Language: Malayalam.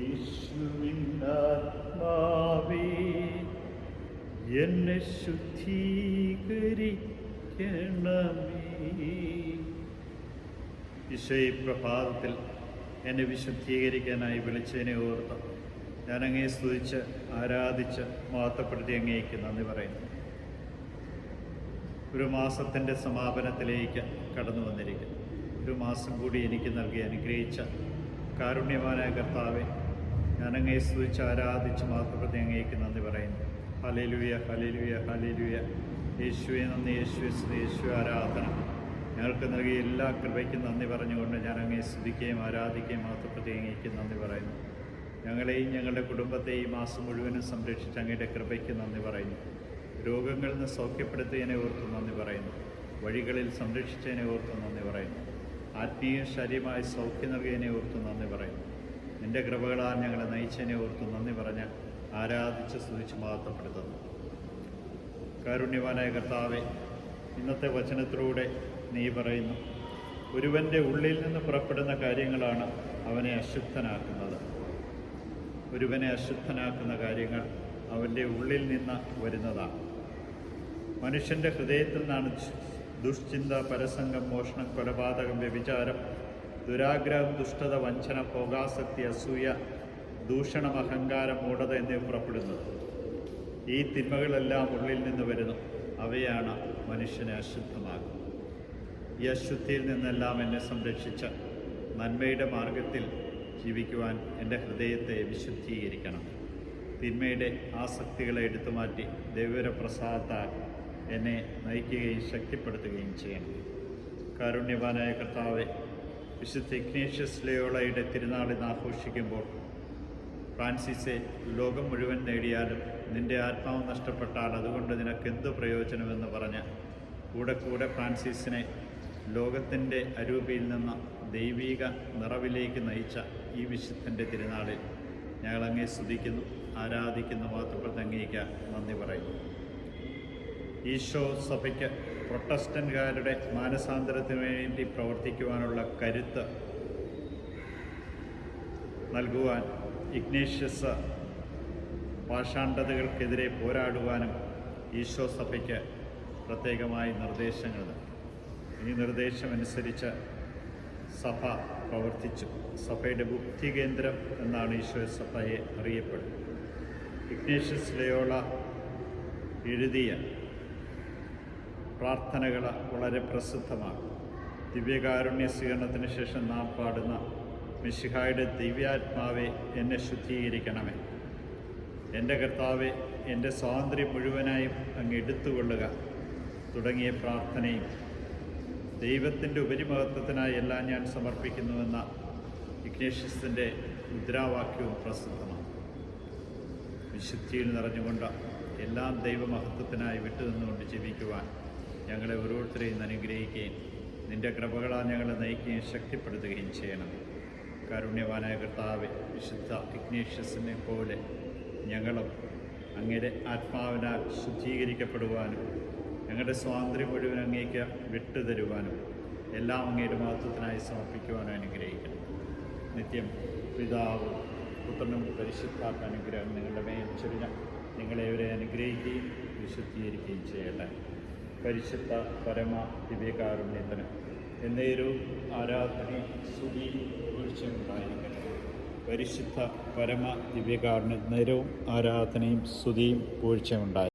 യേശുവിനാത്മാവേ എന്നെ ശുദ്ധീകരിക്കണമേ. എന്നെ വിശുദ്ധീകരിക്കാനായി വിളിച്ചതിനെ ഓർത്ത് ഞാൻ സ്തുതിച്ച് ആരാധിച്ച് മഹത്വപ്പെടുത്തി അങ്ങേക്ക് നന്ദി പറയുന്നു. ഒരു മാസത്തിന്റെ സമാപനത്തിലേക്ക് കടന്നു വന്നിരിക്കുന്നു. ഒരു മാസം കൂടി എനിക്ക് നൽകി അനുഗ്രഹിച്ച കാരുണ്യവാനായ കർത്താവെ ഞാൻ അങ്ങേ സ്തുതിച്ച് ആരാധിച്ച് മാത്രപ്രതി അങ്ങേക്ക് നന്ദി പറയുന്നു. ഹലേലുയ ഹലേലുയ ഹലേലുയ യേശുവെ നന്ദി യേശുവെ യേശു ആരാധന. ഞങ്ങൾക്ക് നൽകിയ എല്ലാ കൃപയ്ക്കും നന്ദി പറഞ്ഞുകൊണ്ട് ഞാൻ അങ്ങേ സ്തുതിക്കുകയും ആരാധിക്കുകയും മാത്രപ്രതി അങ്ങേക്ക് നന്ദി പറയുന്നു. ഞങ്ങളെയും ഞങ്ങളുടെ കുടുംബത്തെയും ഈ മാസം മുഴുവനും സംരക്ഷിച്ച് അങ്ങയുടെ കൃപയ്ക്ക് നന്ദി പറയുന്നു. രോഗങ്ങളിൽ നിന്ന് സൗഖ്യപ്പെടുത്തിയതിനെ ഓർത്ത് നന്ദി പറയുന്നു. വഴികളിൽ സംരക്ഷിച്ചതിനെ ഓർത്ത് നന്ദി പറയുന്നു. ആത്മീയ ശരീരമായി സൗഖ്യം നൽകിയതിനെ ഓർത്ത് നന്ദി പറയുന്നു. നിന്റെ കൃപകളാൽ ഞങ്ങളെ നയിച്ചതിനെ ഓർത്ത് നന്ദി പറഞ്ഞ് ആരാധിച്ച് സ്തുതിച്ച് മഹത്വപ്പെടുത്തുന്നു. കാരുണ്യവാനായ കർത്താവെ ഇന്നത്തെ വചനത്തിലൂടെ നീ പറയുന്നു ഒരുവന്റെ ഉള്ളിൽ നിന്ന് പുറപ്പെടുന്ന കാര്യങ്ങളാണ് അവനെ അശുദ്ധനാക്കുന്നത്. ഒരുവനെ അശുദ്ധനാക്കുന്ന കാര്യങ്ങൾ അവന്റെ ഉള്ളിൽ നിന്ന് വരുന്നതാണ്. മനുഷ്യന്റെ ഹൃദയത്തിൽ നിന്നാണ് ദുഷ്ചിന്ത പരസംഗം മോഷണം കൊലപാതകം വ്യഭിചാരം ദുരാഗ്രഹം ദുഷ്ടത വഞ്ചന ഭോഗാസക്തി അസൂയ ദൂഷണം അഹങ്കാരം മൂഢത എന്നിവ പുറപ്പെടുന്നത്. ഈ തിന്മകളെല്ലാം ഉള്ളിൽ നിന്ന് വരുന്നു. അവയാണ് മനുഷ്യനെ അശുദ്ധമാക്കുന്നത്. ഈ അശുദ്ധിയിൽ നിന്നെല്ലാം എന്നെ സംരക്ഷിച്ച നന്മയുടെ മാർഗത്തിൽ ജീവിക്കുവാൻ എന്റെ ഹൃദയത്തെ വിശുദ്ധീകരിക്കണം. തിന്മയുടെ ആസക്തികളെ എടുത്തു മാറ്റി ദൈവരപ്രസാദത്താൽ എന്നെ നയിക്കുകയും ശക്തിപ്പെടുത്തുകയും ചെയ്യണം. കാരുണ്യവാനായ കർത്താവെ വിശുദ്ധ ഇഗ്നേഷ്യസ് ലയോളയുടെ തിരുനാളിന്ന് ആഘോഷിക്കുമ്പോൾ ഫ്രാൻസിസെ ലോകം മുഴുവൻ നേടിയാലും നിന്റെ ആത്മാവ് നഷ്ടപ്പെട്ടാൽ അതുകൊണ്ട് നിനക്ക് എന്ത് പ്രയോജനമെന്ന് പറഞ്ഞ് കൂടെ കൂടെ ഫ്രാൻസിസിനെ ലോകത്തിന്റെ അരൂപിയിൽ നിന്ന് ദൈവീക നിറവിലേക്ക് നയിച്ച ഈ വിശുദ്ധന്റെ തിരുനാളിൽ ഞങ്ങളങ്ങേ സ്തുതിക്കുന്നു ആരാധിക്കുന്നു മാത്രപ്പെട്ട് അങ്ങേക്ക് നന്ദി പറയുന്നു. ഈശോ സഭയ്ക്ക് പ്രൊട്ടസ്റ്റന്റുകാരുടെ മാനസാന്തരത്തിന് വേണ്ടി പ്രവർത്തിക്കുവാനുള്ള കരുത്ത് നൽകുവാൻ ഇഗ്നേഷ്യസ് പാഷാണ്ഡതകൾക്കെതിരെ പോരാടുവാനും ഈശോ സഭയ്ക്ക് പ്രത്യേകമായി നിർദ്ദേശങ്ങൾ ഈ നിർദ്ദേശമനുസരിച്ച് സഭ പ്രവർത്തിച്ചു. സഭയുടെ ബുദ്ധി കേന്ദ്രം എന്നാണ് ഈശോ സഭയെ അറിയപ്പെടുന്നത്. ഇഗ്നേഷ്യസ് ലയോള എഴുതിയ പ്രാർത്ഥനകൾ വളരെ പ്രസിദ്ധമാണ് ദിവ്യകാരുണ്യ സ്വീകരണത്തിന് ശേഷം നാം പാടുന്ന മിശിഹായുടെ ദിവ്യാത്മാവെ എന്നെ ശുദ്ധീകരിക്കണമേ. എന്റെ കർത്താവെ എന്റെ സ്വാതന്ത്ര്യം മുഴുവനായും അങ്ങ് എടുത്തുകൊള്ളുക. തുടങ്ങിയ പ്രാർത്ഥനയും ദൈവത്തിന്റെ ഉപരിമഹത്വത്തിനായി എല്ലാം ഞാൻ സമർപ്പിക്കുന്നുവെന്ന ഇഗ്നേഷ്യസിന്റെ മുദ്രാവാക്യവും പ്രസിദ്ധമാണ്. വിശുദ്ധിയിൽ നിറഞ്ഞുകൊണ്ട് എല്ലാം ദൈവമഹത്വത്തിനായി വിട്ടുനിന്നുകൊണ്ട് ജീവിക്കുവാൻ ഞങ്ങളെ ഓരോരുത്തരെയും അനുഗ്രഹിക്കുകയും നിന്റെ കൃപകളാൽ ഞങ്ങളെ നയിക്കുകയും ശക്തിപ്പെടുത്തുകയും ചെയ്യണം. കാരുണ്യവാനായ കർത്താവ് വിശുദ്ധ ഇഗ്നേഷ്യസിനെ പോലെ ഞങ്ങളും അങ്ങയുടെ ആത്മാവിനാൽ ശുദ്ധീകരിക്കപ്പെടുവാനും ഞങ്ങളുടെ സ്വാതന്ത്ര്യം മുഴുവൻ അങ്ങേക്ക് വിട്ടുതരുവാനും എല്ലാം അങ്ങയുടെ മഹത്വത്തിനായി സമർപ്പിക്കുവാനും അനുഗ്രഹിക്കണം. നിത്യം പിതാവും പുത്രനും പരിശുദ്ധാത്മ അനുഗ്രഹം നിങ്ങളുടെ മേൽ ചെറിയ നിങ്ങളെ ഇവരെ അനുഗ്രഹിക്കുകയും വിശുദ്ധീകരിക്കുകയും ചെയ്യട്ടെ. പരിശുദ്ധ പരമ ദിവ്യകാരുണ്യത്തിന് എന്നേരവും ആരാധനയും സ്തുതി വീഴ്ചയുണ്ടായിരിക്കട്ടെ പരിശുദ്ധ പരമ ദിവ്യകാരുണ്യ നേരവും ആരാധനയും സ്തുതിയും വീഴ്ചയുണ്ടായി